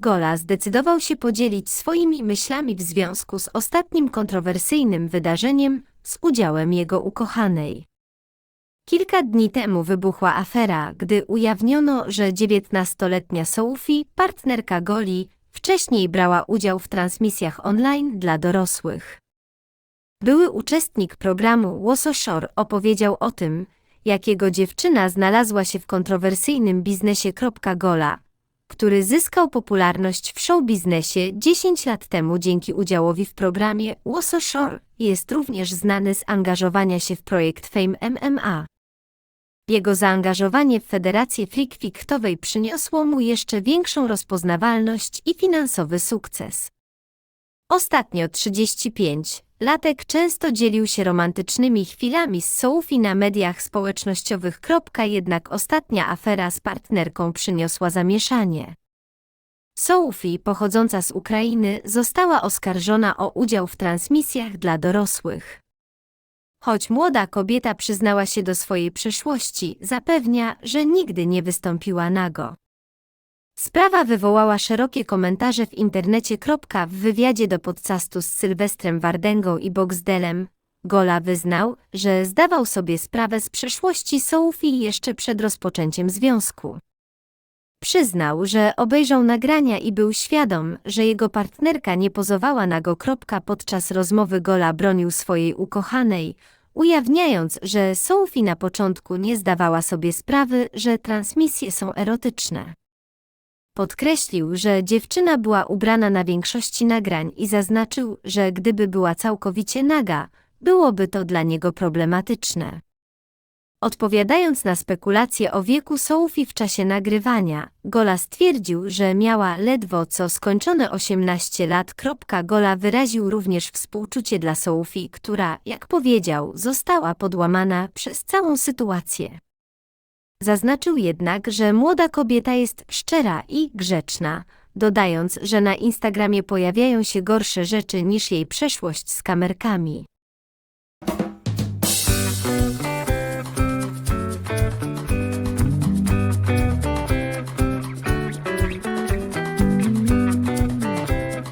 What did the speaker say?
Gola zdecydował się podzielić swoimi myślami w związku z ostatnim kontrowersyjnym wydarzeniem z udziałem jego ukochanej. Kilka dni temu wybuchła afera, gdy ujawniono, że 19-letnia Sophie, partnerka Goli, wcześniej brała udział w transmisjach online dla dorosłych. Były uczestnik programu Łososzor opowiedział o tym, jak jego dziewczyna znalazła się w kontrowersyjnym biznesie Gola, który zyskał popularność w showbiznesie 10 lat temu dzięki udziałowi w programie Łososzor. Jest również znany z angażowania się w projekt Fame MMA. Jego zaangażowanie w Federację Flickfiktowej przyniosło mu jeszcze większą rozpoznawalność i finansowy sukces. Ostatnio 35 latek często dzielił się romantycznymi chwilami z Sophie na mediach społecznościowych. Jednak ostatnia afera z partnerką przyniosła zamieszanie. Sophie, pochodząca z Ukrainy, została oskarżona o udział w transmisjach dla dorosłych. Choć młoda kobieta przyznała się do swojej przeszłości, zapewnia, że nigdy nie wystąpiła nago. Sprawa wywołała szerokie komentarze w internecie. W wywiadzie do podcastu z Sylwestrem Wardęgą i Boxdelem, Gola wyznał, że zdawał sobie sprawę z przeszłości Sophie jeszcze przed rozpoczęciem związku. Przyznał, że obejrzał nagrania i był świadom, że jego partnerka nie pozowała nago. Podczas rozmowy Gola bronił swojej ukochanej, ujawniając, że Sophie na początku nie zdawała sobie sprawy, że transmisje są erotyczne. Podkreślił, że dziewczyna była ubrana na większości nagrań i zaznaczył, że gdyby była całkowicie naga, byłoby to dla niego problematyczne. Odpowiadając na spekulacje o wieku Sophie w czasie nagrywania, Gola stwierdził, że miała ledwo co skończone 18 lat. Gola wyraził również współczucie dla Sophie, która, jak powiedział, została podłamana przez całą sytuację. Zaznaczył jednak, że młoda kobieta jest szczera i grzeczna, dodając, że na Instagramie pojawiają się gorsze rzeczy niż jej przeszłość z kamerkami.